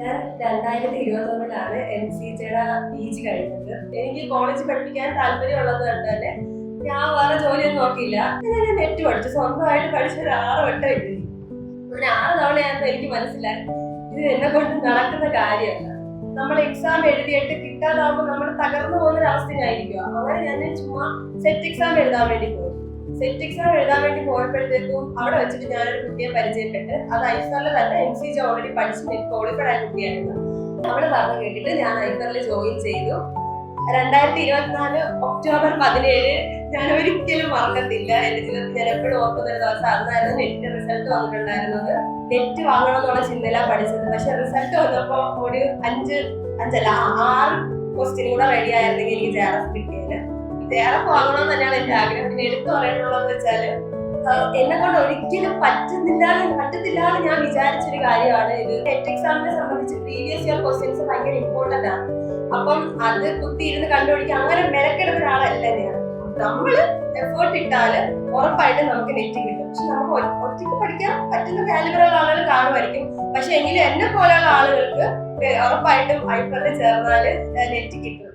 ഞാൻ രണ്ടായിരത്തി ഇരുപത്തി ഒന്നിലാണ് എം സി ജിയുടെ പി ജി കഴിഞ്ഞത്. എനിക്ക് കോളേജ് പഠിപ്പിക്കാൻ താല്പര്യമുള്ളത് കൊണ്ട് തന്നെ ഞാൻ വേറെ ജോലിയൊന്നും നോക്കിയില്ല. ഞാൻ നെറ്റ് പഠിച്ചു. സ്വന്തമായിട്ട് പഠിച്ച ഒരു ആറ് വട്ടം എഴുതി. അങ്ങനെ ആറ് തവണയായിരുന്നു എനിക്ക് മനസ്സിലായി. ഇത് എന്നെ കൊണ്ട് നടക്കുന്ന കാര്യമല്ല. നമ്മൾ എക്സാം എഴുതിയിട്ട് കിട്ടാതാവുമ്പോൾ നമ്മൾ തകർന്നു പോകുന്ന ഒരു അവസ്ഥയായിരിക്കും അങ്ങനെ ഞാൻ ചുമ്മാ സെറ്റ് എക്സാം എഴുതാൻ വേണ്ടി പോയി. സെറ്റ് എഴുതാൻ വേണ്ടി പോയപ്പോഴത്തേക്കും അവിടെ വെച്ചിട്ട് ഞാനൊരു കുട്ടിയെ പരിചയപ്പെട്ട് അത് ഐഫറിൽ തന്നെ എം സി ജി ഓൾറെഡി പഠിച്ച് നെറ്റ് ക്വാളിഫൈഡ് ആയ കുട്ടിയായിരുന്നു. അവൾ പറഞ്ഞു കേട്ടിട്ട് ഞാൻ ഐഫറിൽ ജോയിൻ ചെയ്തു. രണ്ടായിരത്തി ഇരുപത്തിനാല് ഒക്ടോബർ പതിനേഴ് ഞാൻ ഒരിക്കലും മറക്കത്തില്ല. എന്റെ ജീവിതത്തിൽ ഞാൻ എപ്പോഴും ഓർക്കുന്ന ഒരു ദിവസം അന്നായിരുന്നു നെറ്റ് റിസൾട്ട് വന്നിട്ടുണ്ടായിരുന്നത്. നെറ്റ് വാങ്ങണം എന്നുള്ള ചിന്തയില പഠിച്ചത്. പക്ഷെ റിസൾട്ട് വന്നപ്പോ ഒരു അഞ്ച് അഞ്ചല്ല ആറ് ക്വസ്റ്റ്യൻ കൂടെ റെഡി ആയിരുന്നെങ്കിൽ എനിക്ക് ജെ കിട്ടിയത് ജെ പോകണം തന്നെയാണ് എന്റെ ആഗ്രഹം. പിന്നെ എടുത്തു പറയാനുള്ളതെന്ന് വെച്ചാൽ എന്നെ കൊണ്ട് ഒരിക്കലും പറ്റുന്നില്ല പറ്റത്തില്ല എന്ന് ഞാൻ വിചാരിച്ചൊരു കാര്യമാണ് ഇത്. നെറ്റ് എക്സാമിനെ സംബന്ധിച്ച് പ്രീവിയസ് ഇയർ ക്വസ്റ്റ്യൻസ് ഭയങ്കര ഇമ്പോർട്ടന്റ് ആണ് അപ്പം അത് കുത്തി ഇരുന്ന് കണ്ടുപിടിക്കുക അങ്ങനെ മെനക്കെടുത്ത ഒരാളല്ല ഞാൻ. നമ്മൾ എഫേർട്ട് ഇട്ടാൽ ഉറപ്പായിട്ടും നമുക്ക് നെറ്റ് കിട്ടും. പക്ഷെ നമുക്ക് ഒറ്റയ്ക്ക് പഠിക്കാൻ പറ്റുന്ന കാലിബറുള്ള ആളുകൾ കാണുമായിരിക്കും. പക്ഷെ എങ്കിലും എന്നെ പോലെയുള്ള ആളുകൾക്ക് ഉറപ്പായിട്ടും ഐഫറിൽ ചേർന്നാൽ നെറ്റ് കിട്ടും.